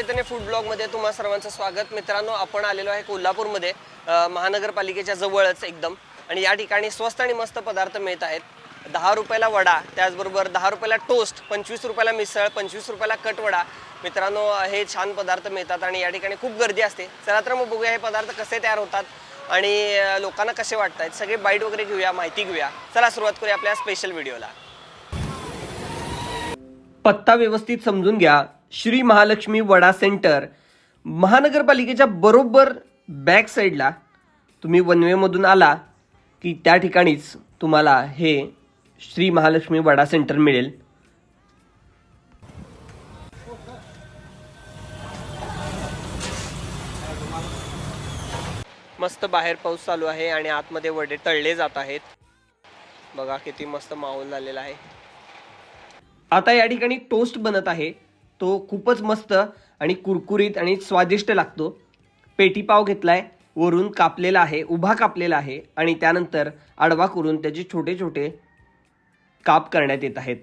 चैतन्य food ब्लॉगमध्ये तुम्हा सर्वांचं स्वागत. मित्रांनो आपण आलेलो आहे कोल्हापूरमध्ये महानगरपालिकेच्या जवळच एकदम. आणि या ठिकाणी स्वस्त आणि मस्त पदार्थ मिळत आहेत. दहा रुपयाला वडा त्याचबरोबर दहा रुपयाला टोस्ट पंचवीस रुपयाला मिसळ पंचवीस रुपयाला कटवडा मित्रांनो हे छान पदार्थ मिळतात आणि या ठिकाणी खूप गर्दी असते. चला तर मग बघूया हे पदार्थ कसे तयार होतात आणि लोकांना कसे वाटत आहेत सगळे बाईट वगैरे घेऊया माहिती घेऊया. चला सुरुवात करूया आपल्या स्पेशल व्हिडिओला पत्ता व्यवस्थित समजून घ्या. श्री महालक्ष्मी वडा सेंटर महानगरपालिकेच्या बरोबर बॅक साईडला तुम्ही वनवेमधून आला की त्या ठिकाणीच तुम्हाला हे श्री महालक्ष्मी वडा सेंटर मिळेल. मस्त बाहेर पाऊस चालू आहे आणि आतमध्ये वडे तळले जात आहेत. बघा किती मस्त माहोल झालेला आहे. आता या ठिकाणी टोस्ट बनत आहे. तो खूपच मस्त आणि कुरकुरीत आणि स्वादिष्ट लागतो. पेटी पाव आहे वरून कापलेला आहे उभा कापलेला आहे आणि त्यानंतर आडवा करून त्याचे छोटे छोटे काप करण्यात येत आहेत.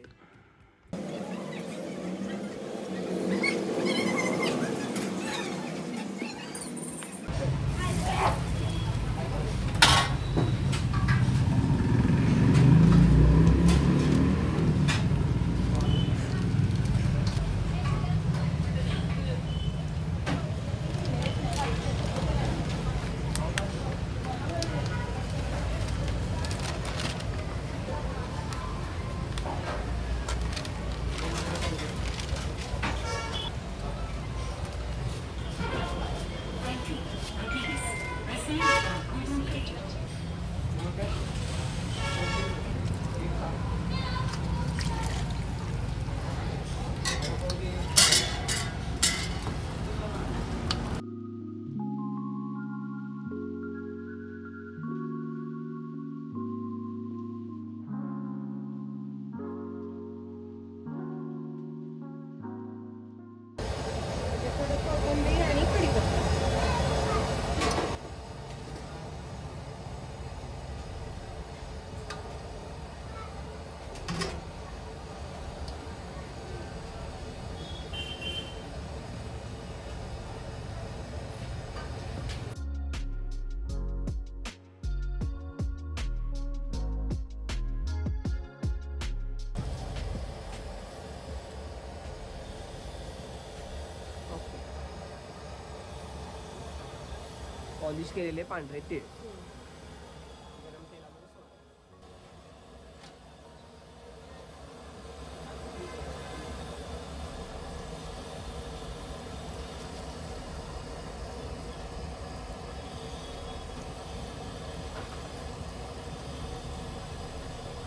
पॉलिश केलेले पांढरे तीळ.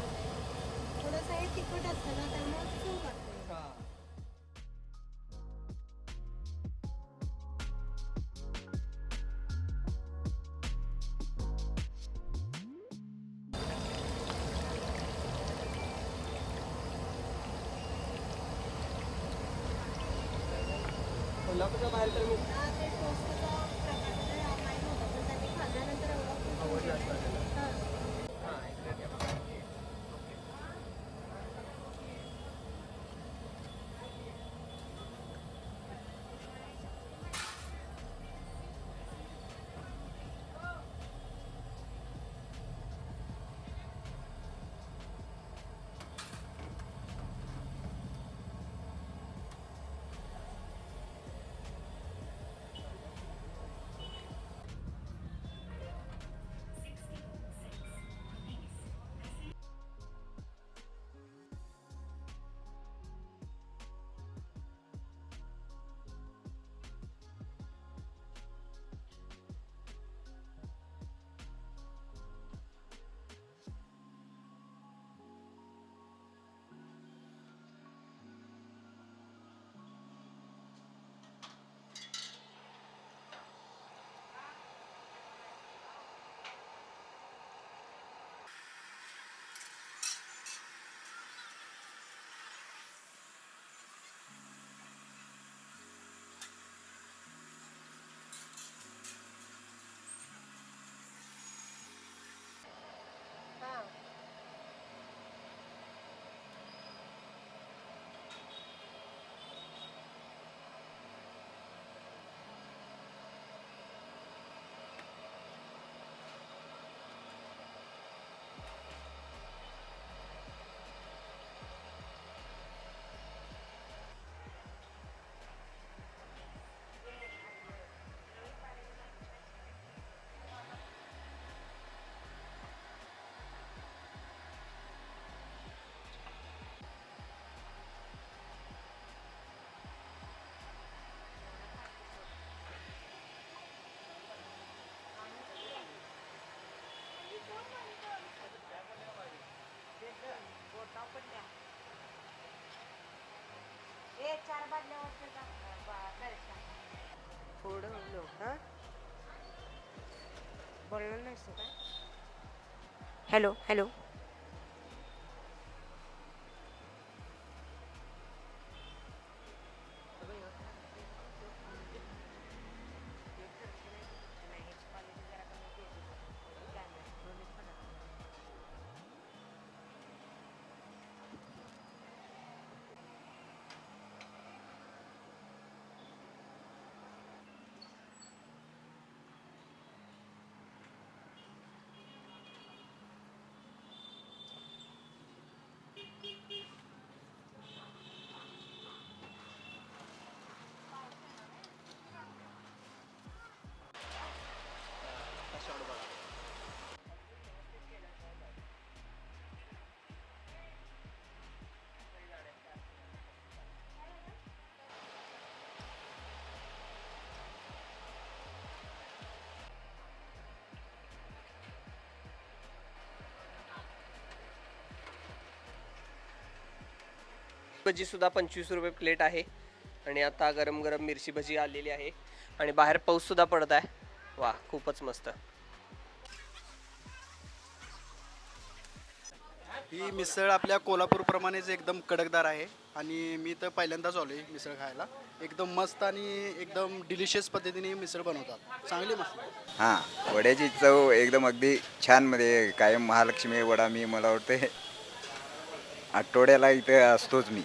थोडंसं हे तिखट असतं ना त्यामुळे चव कोल्हापूरच्या बाहेर तर मी थोडं लो हां? बोलणार नाहीस काय? हॅलो हॅलो भजी सुद्धा पंचवीस रुपये प्लेट आहे. आणि आता गरम गरम मिरची भजी आलेली आहे. आणि बाहेर पाऊस सुद्धा पडत आहे. वा खूपच मस्त. ही मिसळ आपल्या कोल्हापूरप्रमाणेच एकदम कडकदार आहे. आणि मी तर पहिल्यांदाच आलो आहे मिसळ खायला. एकदम मस्त आणि एकदम डिलिशियस पद्धतीने मिसळ बनवतात. चांगली मस्त. हां वड्याची चव एकदम अगदी छानमध्ये. कायम महालक्ष्मी वडा मी मला वाटतं आठवड्याला इथं असतोच मी.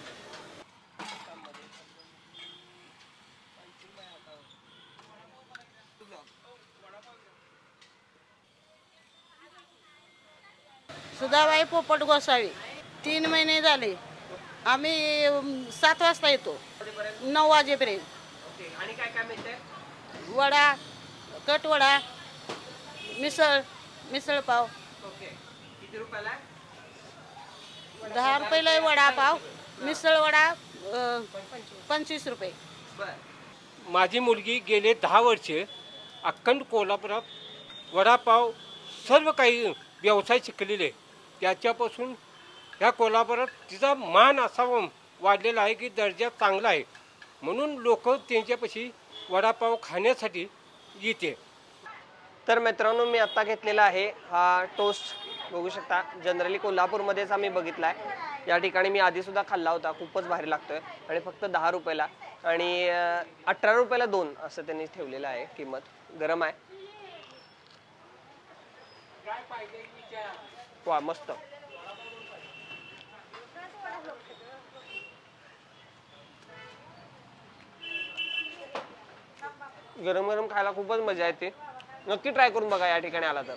सुधाबाई पोपट गोसावी तीन महिने झाले. आम्ही सात वाजता येतो. नऊ वाजेपर्यंत. आणि काय काय मिळतंय वडा कटवडा मिसळ मिसळ पाव. ओके. किती रुपयाला? दहा रुपयाला आहे वडापाव मिसळ वडा अ, पंचवीस रुपये. माझी मुलगी गेले दहा वर्षे अखंड कोल्हापुरात वडापाव सर्व काही व्यवसाय शिकलेले. आहे. त्याच्यापासून ह्या कोल्हापुरात तिचा मान असा वाढलेला आहे की दर्जा चांगला आहे. म्हणून लोक त्यांच्यापाशी वडापाव खाण्यासाठी येते. तर मित्रांनो मी आत्ता घेतलेला आहे हा टोस्ट बघू शकता. जनरली कोल्हापूरमध्येच आम्ही बघितला आहे या ठिकाणी मी आधी सुद्धा खाल्ला होता. खूपच भारी लागतोय. आणि फक्त दहा रुपयाला. आणि अठरा रुपयाला दोन असं त्यांनी ठेवलेलं आहे किंमत. गरम आहे. वा मस्त. गरम गरम खायला खूपच मजा येते. नक्की ट्राय करून बघा या ठिकाणी आला तर.